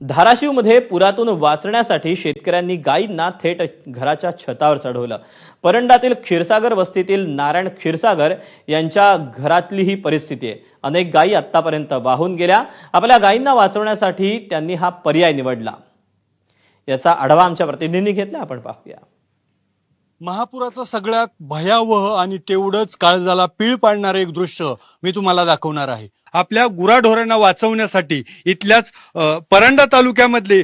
धाराशिवमध्ये पुरातून वाचण्यासाठी शेतकऱ्यांनी गायींना थेट घराच्या छतावर चढवलं. परंडातील क्षीरसागर वस्तीतील नारायण क्षीरसागर यांच्या घरातली ही परिस्थिती आहे. अनेक गायी आतापर्यंत वाहून गेल्या. आपल्या गायींना वाचवण्यासाठी त्यांनी हा पर्याय निवडला. याचा आढावा आमच्या प्रतिनिधींनी घेतला. आपण पाहूया. महापुराचं सगळ्यात भयावह आणि तेवढंच काळजाला पीळ पाडणारं एक दृश्य मी तुम्हाला दाखवणार आहे. आपल्या गुराढोरांना वाचवण्यासाठी इथल्याच परंडा परांडा तालुक्यामधले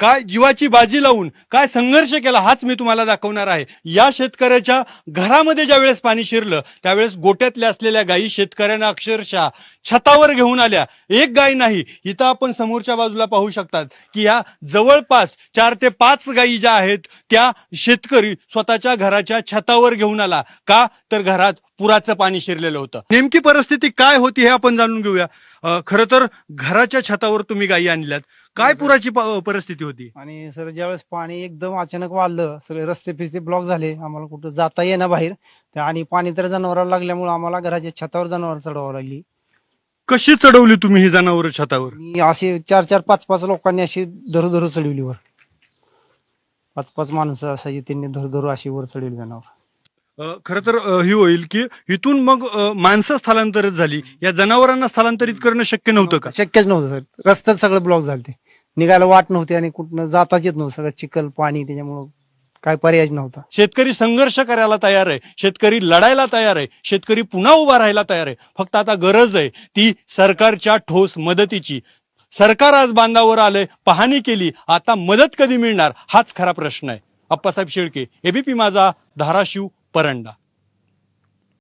काय जीवाची बाजी लावून काय संघर्ष केला हाच मी तुम्हाला दाखवणार आहे. या शेतकऱ्याच्या घरामध्ये ज्या वेळेस पाणी शिरलं त्यावेळेस गोट्यातल्या असलेल्या गायी शेतकऱ्यांना अक्षरशः छतावर घेऊन आल्या. एक गाय नाही इथं आपण समोरच्या बाजूला पाहू शकतात की या जवळपास चार ते पाच गायी ज्या आहेत त्या शेतकरी स्वतःच्या घराच्या छतावर घेऊन आला. का? तर घरात पुराचं पाणी शिरलेलं होतं. नेमकी परिस्थिती काय होती हे आपण जाणून घेऊया. खरं तर घराच्या छतावर तुम्ही गायी आणल्यात. काय पुराची परिस्थिती होती? आणि सर ज्यावेळेस पाणी एकदम अचानक वाढलं सगळे रस्ते फिस्ते ब्लॉक झाले आम्हाला कुठं जाता येईना बाहेर. आणि पाणी तर जनावराला लागल्यामुळे आम्हाला घराच्या छतावर जनावर चढवावं लागली. कशी चढवली तुम्ही ही जनावर छतावर? मी असे चार चार पाच पाच लोकांनी अशी धरू धरू चढवली वर. पाच पाच माणसं असायची त्यांनी धरू धरू अशी वर चढवली जनावर. खरं तर ही होईल की इथून मग माणसं स्थलांतरित झाली. या जनावरांना स्थलांतरित करणं शक्य नव्हतं का? शक्यच नव्हतं सर. रस्त्यात सगळं ब्लॉक झाले निघायला वाट नव्हती आणि कुठनं जाताच येत नव्हतं. सगळं चिखल पाणी त्याच्यामुळं काय पर्यायच नव्हता. शेतकरी संघर्ष करायला तयार आहे. शेतकरी लढायला तयार आहे. शेतकरी पुन्हा उभा राहायला तयार आहे. फक्त आता गरज आहे ती सरकारच्या ठोस मदतीची. सरकार आज बांधावर आलंय पाहणी केली. आता मदत कधी मिळणार? हाच खरा प्रश्न आहे. अप्पासाहेब शेळके एबीपी माझा धाराशिव. परंडा.